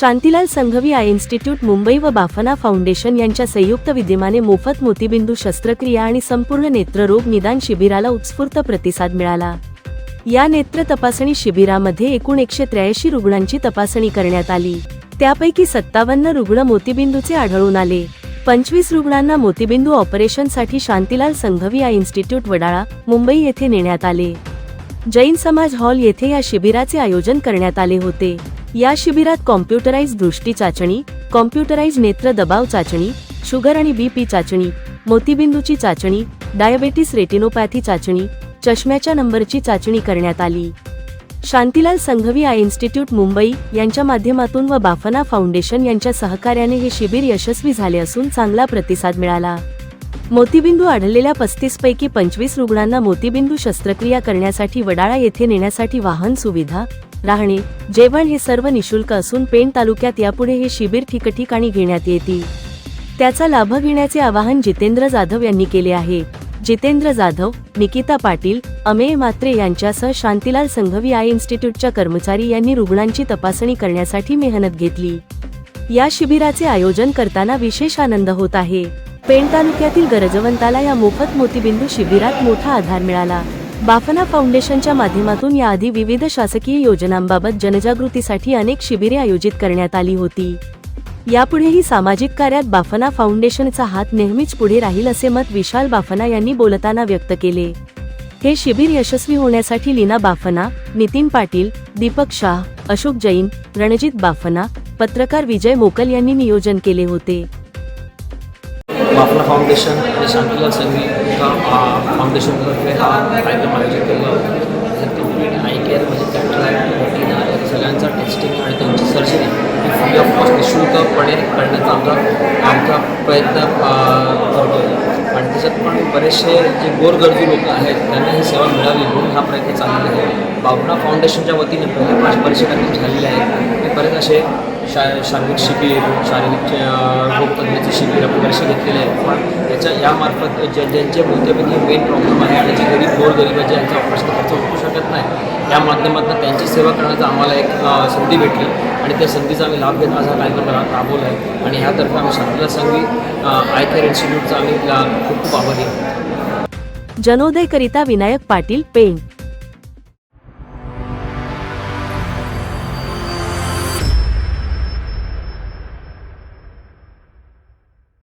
Shantilal Sanghvi eye institute Mumbai व Bafna foundation यांच्या संयुक्त विद्यमाने मोफत मोतीबिंदू शस्त्रक्रिया आणि संपूर्ण नेत्ररोग निदान शिबिराला उत्स्फूर्त प्रतिसाद मिळाला. या नेत्र तपासणी शिबिरामध्ये एकूण एकशे त्र्याऐंशी रुग्णांची तपासणी करण्यात आली. त्यापैकी सत्तावन्न रुग्ण मोतीबिंदूचे आढळून आले. पंचवीस रुग्णांना मोतीबिंदू ऑपरेशनसाठी शांतीलाल संघवी आय इन्स्टिट्यूट वडाळा मुंबई येथे नेण्यात आले. जैन समाज हॉल येथे या शिबिराचे आयोजन करण्यात आले होते. या शिबिरात कॉम्प्युटराइज दृष्टी चाचणी कॉम्प्युटराइज नेत्र दबाव चाचणी शुगर आणि बीपी चाचणी मोतीबिंदूची चाचणी डायबेटीस रेटिनोपॅथी चाचणी चष्म्याच्या नंबरची चाचणी करण्यात आली. शांतीलाल संघवी आय इन्स्टिट्यूट मुंबई यांच्या माध्यमातून व बाफना फाउंडेशन यांच्या सहकार्याने हे शिबिर यशस्वी झाले असून चांगला प्रतिसाद मिळाला. मोतीबिंदू आढळलेल्या पस्तीस पैकी पंचवीस रुग्णांना मोतीबिंदू शस्त्रक्रिया करण्यासाठी वडाळा येथे नेण्यासाठी वाहन सुविधा राहणे. जेवण हे सर्व निशुल्क असून पेण तालुक्यात यापुढे हे शिबिर ठिकठिकाणी घेण्यात येतील. त्याचा लाभ घेण्याचे आवाहन जितेंद्र जाधव यांनी केले आहे. जितेंद्र जाधव निकिता पाटील अमेय मात्रे यांच्यासह शांतीलाल संघवी आय इन्स्टिट्यूटच्या कर्मचारी यांनी रुग्णांची तपासणी करण्यासाठी मेहनत घेतली. या शिबिराचे आयोजन करताना विशेष आनंद होत आहे. पेण तालुक्यातील गरजवंताला या मोफत मोतीबिंदू शिबिरात मोठा आधार मिळाला. बाफना फाउंडेशनच्या माध्यमातून याआधी विविध शासकीय योजनांबाबत जनजागृतीसाठी अनेक शिबिरे आयोजित करण्यात आली होती. यापुढेही सामाजिक कार्यात बाफना फाउंडेशनचा हात नेहमीच पुढे राहील असे मत विशाल बाफना यांनी बोलताना व्यक्त केले. हे शिबिर यशस्वी होण्यासाठी लीना बाफना नितीन पाटील दीपक शाह अशोक जैन रणजित बाफना पत्रकार विजय मोकल यांनी नियोजन केले होते. बाफना फाउंडेशन आणि शांतीलाल संघी का फाउंडेशनतर्फे हा कार्यक्रम आयोजित केला होता. कंप्लीट आय केअर म्हणजे कॅटरॅक्ट रेटिना सगळ्यांचा टेस्टिंग आणि त्यांची सर्जरी ही फ्री ऑफ कॉस्ट निशुल्कपणे करण्याचा आमचा आमचा प्रयत्न करतो. आणि त्याच्यात पण बरेचसे जे गोरगरजू लोक आहेत त्यांना ही सेवा मिळावी म्हणून हा प्रयत्न चाललेला आहे. बाफना फाउंडेशनच्या वतीने पहिले पाच बरेचसे कार्यक्रम झालेले आहेत. ते बरेच असे शा शारीरिक शिबिर शारीरिक अ, रोगतज्ञाचे शिबिर आपण बरेचसे घेतलेले आहेत. पण याच्या यामार्फत जे ज्यांचे मोत्यामध्ये मेन प्रॉब्लेम आहे आणि जे गरीब गोर गरीब आहे ज्यांचा ऑपरेशन खर्च होऊ शकत नाही. त्या माध्यमातून त्यांची सेवा करण्याचा आम्हाला एक संधी भेटली. आणि त्या संधीचा आम्ही लाभ घेत असा कार्यक्रम राबवला आहे. आणि ह्यातर्फे आम्ही शांतला संघी आय केअर इन्स्टिट्यूटचा आम्ही खूप खूप आभारी आहोत. विनायक पाटील पेंट